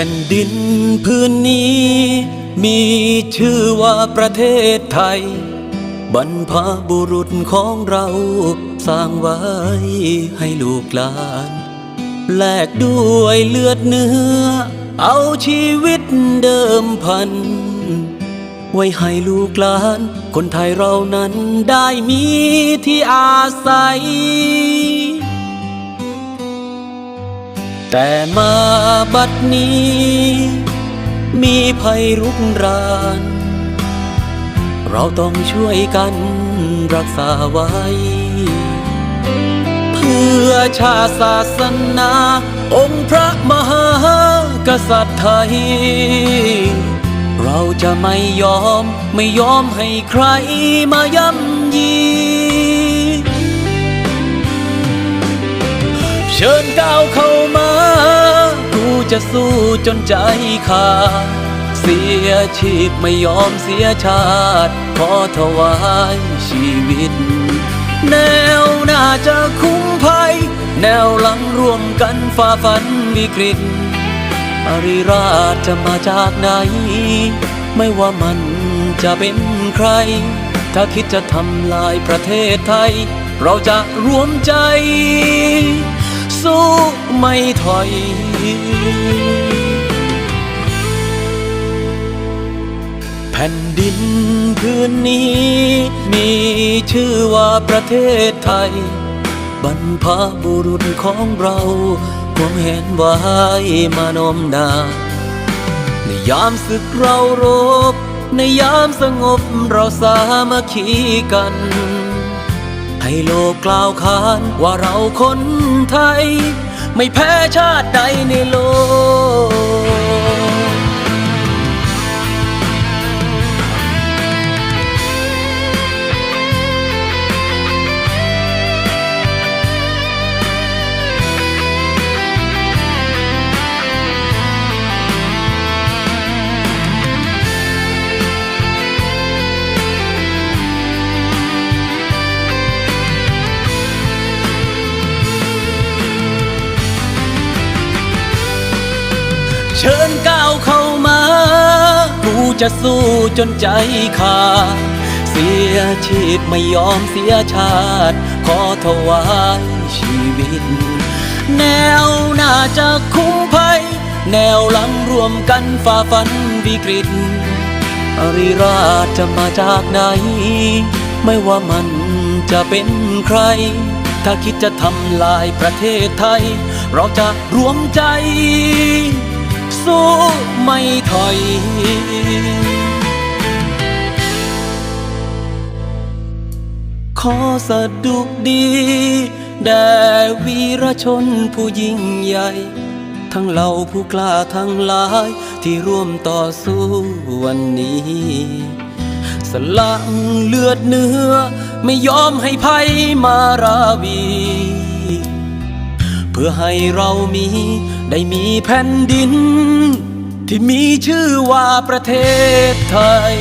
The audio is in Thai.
ผ่นดินพื้นนี้ มีชื่อว่าประเทศไทย บรรพบุรุษของเราสร้างไว้ให้ลูกหลาน แลกด้วยเลือดเนื้อ เอาชีวิตเดิมพัน ไว้ให้ลูกหลาน คนไทยเรานั้นได้มีที่อาศัย แต่มาบัดนี้ มีภัยรุกราน เราต้องช่วยกันรักษาไว้ เพื่อชาติศาสนา องค์พระมหากษัตริย์ไทย เราจะไม่ยอมไม่ยอมให้ใครมาย่ำยีเชิญก้าวเข้า จะสู้จนใจขาดเสียชีพไม่ยอมเสียชาติ ขอถวายชีวิต แนวหน้าจะคุ้มภัย แนวหลังร่วมกันฝ่าฟันวิกฤตอริราชจะมาจากไหน ไม่ว่ามันจะเป็นใคร ถ้าคิดจะทำลายประเทศไทย เราจะรวมใจ สู้ไม่ถอยแผ่นดินพื้นนี้ มีชื่อว่าประเทศไทย บรรพบุรุษของเราคงเห็นไว้มานมนานในยามศึกเรารบ ในยามสงบเราสามัคคีกัน ให้โลกกล่าวขานว่าเราคน ไทย ไม่แพ้ชาติใดในโลก เชิญก้าวเข้ามา กูจะสู้จนใจขาดเสียชีพไม่ยอมเสียชาติ ขอถวายชีวิต แนวหน้าจะคุ้มภัย แนวหลังรวมกันฝ่าฟันวิกฤต อริราชจะมาจากไหน ไม่ว่ามันจะเป็นใคร ถ้าคิดจะทำลายประเทศไทย เราจะรวมใจ สู้ไม่ถอยขอสะดุกดี แด่วีรชนผู้ยิ่งใหญ่ ทั้งเหล่าผู้กล้าทั้งหลาย ที่ร่วมต่อสู้วันนี้ สละเลือดเนื้อ ไม่ยอมให้ภัยมาราวี พื่อให้เรามีได้มีแผ่นดิน ที่มีชื่อว่าประเทศไทย